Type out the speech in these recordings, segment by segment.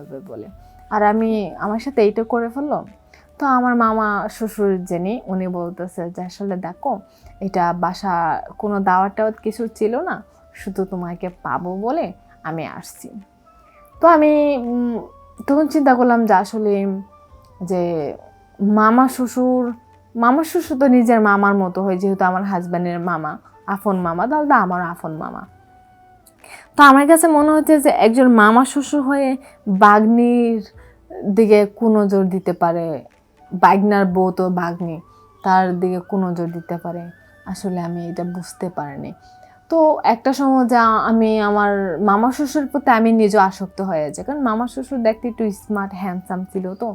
খাওয়াবে বলে। আর আমি আমার সাথে এইটা করে ফেলল। তো আমার মামা, শ্বশুর যিনি উনি বলতেছে যে, আসলে দেখো, এটা বাসা, কোনো দাওয়াত টাওয়াত কিছু ছিল না, শুধু তোমাকে পাবো বলে আমি আসছি। তো আমি তখন চিন্তা করলাম যে, আসলে যে মামা, শ্বশুর মামা শ্বশুর তো নিজের মামার মতো হয়, যেহেতু আমার হাজব্যান্ডের মামা আফন মামা, তাহলে তো আমার আফন মামা। তো আমার কাছে মনে হচ্ছে যে একজন মামা শ্বশুর হয়ে বাগ্নির দিকে কুনজর দিতে পারে, বাগনার বউ তো বাগ্নি, তার দিকে কুনজর দিতে পারে। আসলে আমি এটা বুঝতে পারিনি। তো একটা সময় যা আমি আমার মামা শ্বশুর প্রতি আমি নিজে আসক্ত হয়ে যাই, কারণ মামা শ্বশুর দেখতে একটু স্মার্ট হ্যান্ডসাম ছিল তো।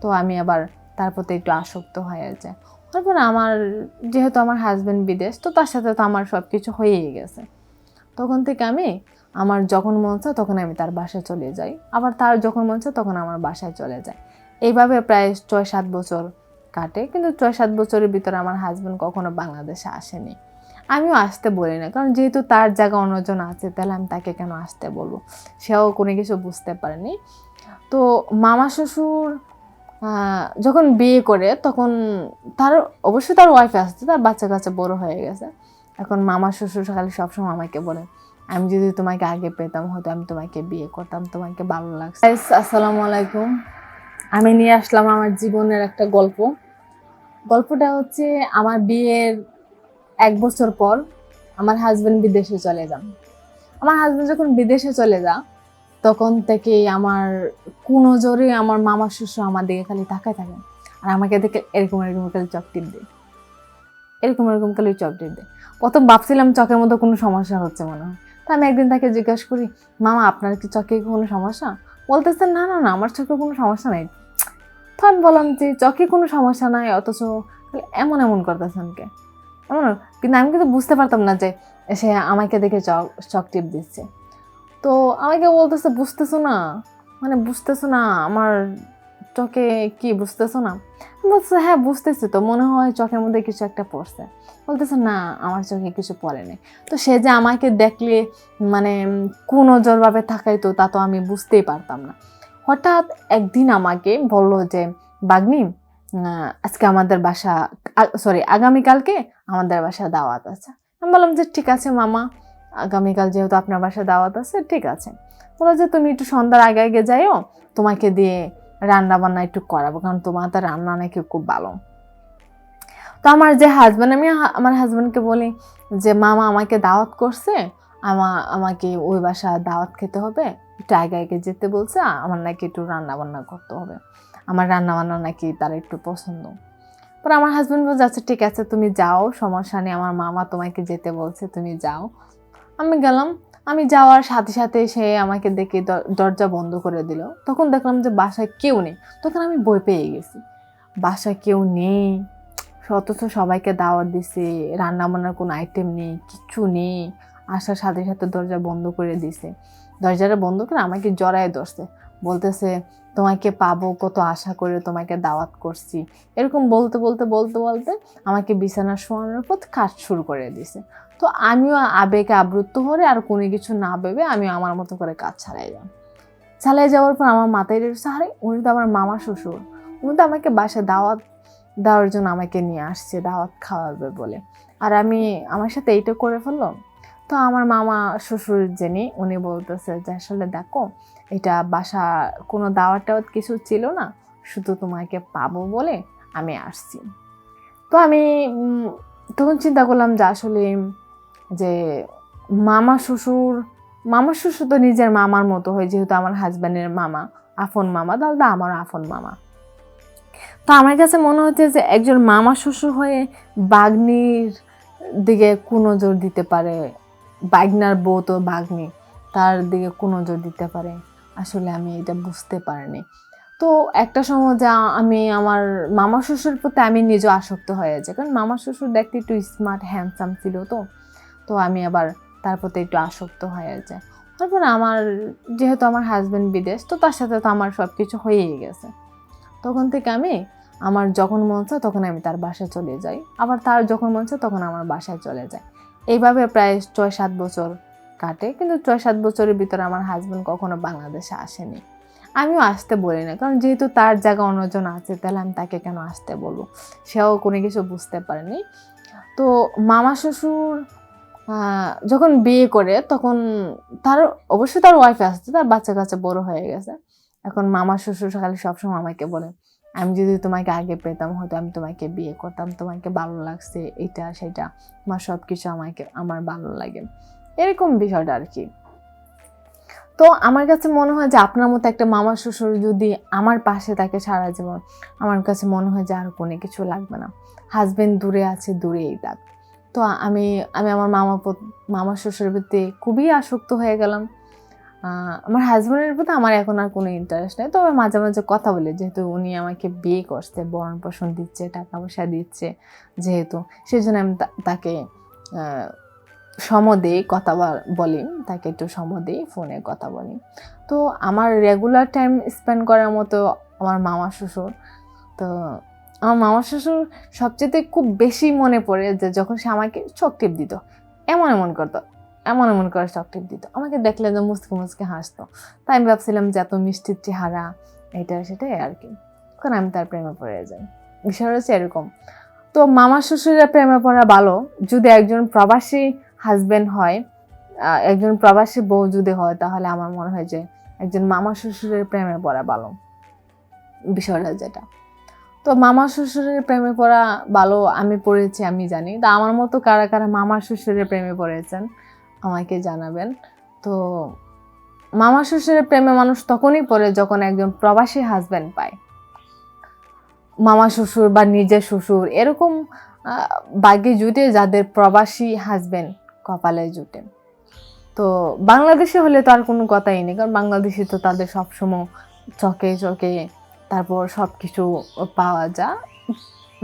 তো আমি আবার তার প্রতি একটু আসক্ত হয়ে যায় তারপর আমার, যেহেতু আমার হাজব্যান্ড বিদেশ, তো তার সাথে তো আমার সব কিছু হয়েই গেছে। তখন থেকে আমি আমার যখন মন চায় তখন আমি তার বাসায় চলে যাই। আবার তার যখন মন চায় তখন আমার বাসায় চলে যায়। এইভাবে প্রায় ছয় সাত বছর কাটে। কিন্তু ছয় সাত বছরের ভিতরে আমার হাজব্যান্ড কখনো বাংলাদেশে আসেনি। আমিও আসতে বলি না। কারণ যেহেতু তার জায়গা অন্যজন আছে, তাহলে আমি তাকে কেন আসতে বলব? সেও কোনো কিছু বুঝতে পারেনি। তো মামা শ্বশুর যখন বিয়ে করে তখন তার, অবশ্যই তার ওয়াইফ আসছে তার বাচ্চা কাচ্চা বড় হয়ে গেছে। এখন মামা শ্বশুর খালি সবসময় আমাকে বলে, আমি যদি তোমাকে আগে পেতাম, হয়তো আমি তোমাকে বিয়ে করতাম, তোমাকে ভালো লাগছে। আসসালামু আলাইকুম। আমি নিয়ে আসলাম আমার জীবনের একটা গল্প। গল্পটা হচ্ছে আমার বিয়ের এক বছর পর আমার হাজবেন্ড বিদেশে চলে যান। আমার হাজবেন্ড যখন বিদেশে চলে যা, তখন থেকে আমার কোনো জোরে আমার মামা শ্বশুর আমার দিকে খালি তাকায় থাকে। আর আমাকে দেখে এরকম এরকম খালি চক টিপ দেয়। এরকম এরকম খালি চক টিপ দেয় প্রথম ভাবছিলাম চকের মধ্যে কোনো সমস্যা হচ্ছে মনে হয়। তো আমি একদিন তাকে জিজ্ঞাসা করি, মামা, আপনার কি চকে কোনো সমস্যা? বলতেছে, না না না, আমার চোখে কোনো সমস্যা নাই। তো আমি বললাম যে, চকে কোনো সমস্যা নাই, অথচ এমন এমন করতেছেন কে এমন, কিন্তু আমি কিন্তু বুঝতে পারতাম না যে সে আমাকে দেখে চক চক টিপ দিচ্ছে। তো আমাকে বলতেছে, বুঝতেছো না? মানে বুঝতেছো না, আমার চোখে কি বুঝতেছো না? আমি বলতেছে হ্যাঁ বুঝতেছি তো, মনে হয় চোখের মধ্যে কিছু একটা পড়ছে। বলতেছে, না, আমার চোখে কিছু পড়ে নেই। তো সে যে আমাকে দেখলে মানে কোন নজরভাবে থাকাইতো তা তো আমি বুঝতেই পারতাম না। হঠাৎ একদিন আমাকে বলল যে, বাগনি আজকে আমাদের বাসা সরি আগামীকালকে আমাদের বাসা দাওয়াত আছে। আমি বললাম যে, ঠিক আছে মামা, আগামীকাল যেহেতু আপনার বাসায় দাওয়াত আছে, ঠিক আছে। বলো যে, তুমি একটু সন্ধ্যার আগে আগে যাইও, তোমাকে দিয়ে রান্না বান্না একটু করাবো, কারণ তোমার তো রান্না নাকি খুব ভালো। তো আমার যে হাজব্যান্ড আমি আমার হাজব্যান্ডকে বলি যে, মামা আমাকে দাওয়াত করছে, আমা আমাকে ওই বাসা দাওয়াত খেতে হবে, একটু আগে আগে যেতে বলছে আমার নাকি একটু রান্না বান্না করতে হবে। আমার রান্না বান্না নাকি তার একটু পছন্দ। পরে আমার হাজব্যান্ড বলছে আচ্ছা ঠিক আছে, তুমি যাও, সমস্যা নেই, আমার মামা তোমাকে যেতে বলছে, তুমি যাও। আমি গেলাম, আমি যাওয়ার সাথে সাথে সে আমাকে দেখে দরজা বন্ধ করে দিল। তখন দেখলাম যে বাসায় কেউ নেই। তখন আমি বই পেয়ে গেছি। বাসায় কেউ নেই। অথচ সবাইকে দাওয়াত দিছে রান্না বান্নার কোনো আইটেম নেই কিচ্ছু নেই। আসার সাথে সাথে দরজা বন্ধ করে দিছে। দরজাটা বন্ধ করে আমাকে জড়ায় ধরছে। বলতেছে, তোমাকে পাবো, কত আশা করে তোমাকে দাওয়াত করছি। এরকম বলতে বলতে বলতে বলতে আমাকে বিছানা শোয়ানোর পর কাজ শুরু করে দিছে। তো আমিও আবেগে আবৃত্ত হয়ে আর কোনো কিছু না ভেবে আমি আমার মতো করে কাজ ছাড়াই যাম চালাই যাওয়ার পর আমার মাথায় রয়েছে আরে উনি তো আমার মামা শ্বশুর। উনি তো আমাকে বাসায় দাওয়াত দেওয়ার জন্য আমাকে নিয়ে আসছে, দাওয়াত খাওয়াবে বলে। আর আমি আমার সাথে এইটা করে ফেললাম তো আমার মামা শ্বশুর যিনি, উনি বলতেছে যে, আসলে দেখো, এটা বাসা, কোনো দাওয়াত টাওয়াত কিছু ছিল না, শুধু তোমাকে পাবো বলে আমি আসছি। তো আমি তখন চিন্তা করলাম যে, আসলে যে মামা শ্বশুর মামা শ্বশুর তো নিজের মামার মতো হয়, যেহেতু আমার হাজব্যান্ডের মামা আফন মামা, তাহলে তো আমার আফন মামা। তো আমার কাছে মনে হচ্ছে যে, একজন মামা শ্বশুর হয়ে বাগ্নির দিকে কুনজর দিতে পারে বাগনার বউ তো বাগ্নি, তার দিকে কুনজর দিতে পারে। আসলে আমি এটা বুঝতে পারিনি। তো একটা সময় যা আমি আমার মামা শ্বশুর প্রতি আমি নিজে আসক্ত হয়ে যাই। কারণ মামা শ্বশুর দেখতে একটু স্মার্ট হ্যান্ডসাম ছিল তো। তো আমি আবার তার প্রতি একটু আসক্ত হয়ে যায় তারপর আমার, যেহেতু আমার হাজব্যান্ড বিদেশ, তো তার সাথে তো আমার সব কিছু হয়েই গেছে। তখন থেকে আমি আমার যখন মন চায় তখন আমি তার বাসায় চলে যাই। আবার তার যখন মন চায় তখন আমার বাসায় চলে যায় এইভাবে প্রায় ছয় সাত বছর কাটে, কিন্তু ছয় সাত বছরের ভিতরে আমার হাজব্যান্ড কখনো বাংলাদেশে আসেনি। আমিও আসতে বলি না কারণ যেহেতু তার জায়গা অন্যজন আছে, তাহলে আমি তাকে কেন আসতে বলব? সেও কোনো কিছু বুঝতে পারেনি। তো মামা শ্বশুর যখন বিয়ে করে, তখন তার, অবশ্যই তার ওয়াইফ আসছে তার বাচ্চা কাচ্চা বড় হয়ে গেছে। এখন মামা শ্বশুর খালি সবসময় আমাকে বলে আমি যদি তোমাকে আগে পেতাম হয়তো আমি তোমাকে বিয়ে করতাম, তোমাকে ভালো লাগছে এটা, সেটা, আমার সব কিছু আমাকে, আমার ভালো লাগে। এরকম বিষয়টা আর কি। তো আমার কাছে মনে হয় যে আপনার মতো একটা মামা শ্বশুর যদি আমার পাশে থাকে সারা জীবন, আমার কাছে মনে হয় যে আর কোনো কিছু লাগবে না। হাজবেন্ড দূরে আছে, দূরেই থাক। তো আমি আমি আমার মামা মামা শ্বশুরের প্রতি খুবই আসক্ত হয়ে গেলাম। আমার হাজব্যান্ডের প্রতি আমার এখন আর কোনো ইন্টারেস্ট নেই। তবে মাঝে মাঝে কথা বলি যেহেতু উনি আমাকে বিয়ে করছে বরণ পোষণ দিচ্ছে টাকা পয়সা দিচ্ছে যেহেতু সেই জন্য আমি তাকে আহ, সম দিই কথা বল- তাকে একটু সম ফোনে কথা বলি। তো আমার রেগুলার টাইম স্পেন্ড করার মতো আমার মামা শ্বশুর তো আমার মামা শ্বশুর সবচেয়ে খুব বেশি মনে পড়ে যে যখন সে আমাকে চোখ টিপ দিত এমন এমন করতো। এমন এমন করে টিপ দিত। আমাকে দেখলে যে মুসকে মুসকে হাসতো। তাই আমি ভাবছিলাম যে এত মিষ্টির চেহারা, এটা সেটাই আর কি। তখন আমি তার প্রেমে পড়ে যাই। বিষয় হচ্ছে এরকম। তো মামা শ্বশুরের প্রেমে পড়া ভালো। যদি একজন প্রবাসী হাজবেন্ড হয় একজন প্রবাসী বউ যদি হয়, তাহলে আমার মনে হয় যে একজন মামা শ্বশুরের প্রেমে পড়া ভালো। বিষয়টা যেটা। তো মামা শ্বশুরের প্রেমে পড়া ভালো আমি পড়েছি, আমি জানি। তা আমার মতো কারা কারা মামা শ্বশুরের প্রেমে পড়েছেন? আমাকে জানাবেন। তো মামা শ্বশুরের প্রেমে মানুষ তখনই পড়ে যখন একজন প্রবাসী হাজবেন্ড পায়। মামা শ্বশুর বা নিজের শ্বশুর এরকম বাগে জুটে যাদের প্রবাসী হাজবেন্ড কপালে জুটে। তো বাংলাদেশে হলে তো আর কোনো কথাই নেই, কারণ বাংলাদেশে তো তাদের সবসময় চকে চকে তারপর সব কিছু পাওয়া যায়।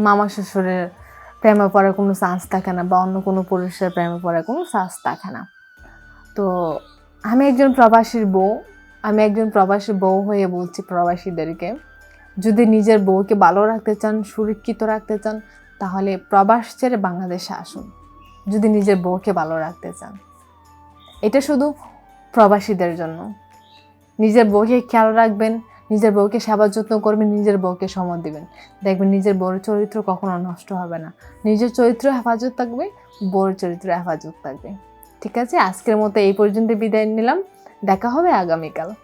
মামা শ্বশুরের প্রেমে পড়ার কোনো চান্স থাকে না বা অন্য কোনো পুরুষের প্রেমে পড়ার কোনো চান্স থাকে না। তো আমি একজন প্রবাসীর বউ, আমি একজন প্রবাসী বউ হয়ে বলছি প্রবাসীদেরকে, যদি নিজের বউকে ভালো রাখতে চান, সুরক্ষিত রাখতে চান, তাহলে প্রবাস ছেড়ে বাংলাদেশে আসুন। যদি নিজের বউকে ভালো রাখতে চান। এটা শুধু প্রবাসীদের জন্য। নিজের বউকে খেয়াল রাখবেন নিজের বউকে সেবা যত্ন করবেন, নিজের বউকে সময় দিবেন। দেখবেন নিজের বউর চরিত্র কখনো নষ্ট হবে না। নিজের চরিত্র হেফাজত থাকবে, বউর চরিত্র হেফাজত থাকবে। ঠিক আছে? আজকের মতো এই পর্যন্ত বিদায় নিলাম। দেখা হবে আগামীকাল।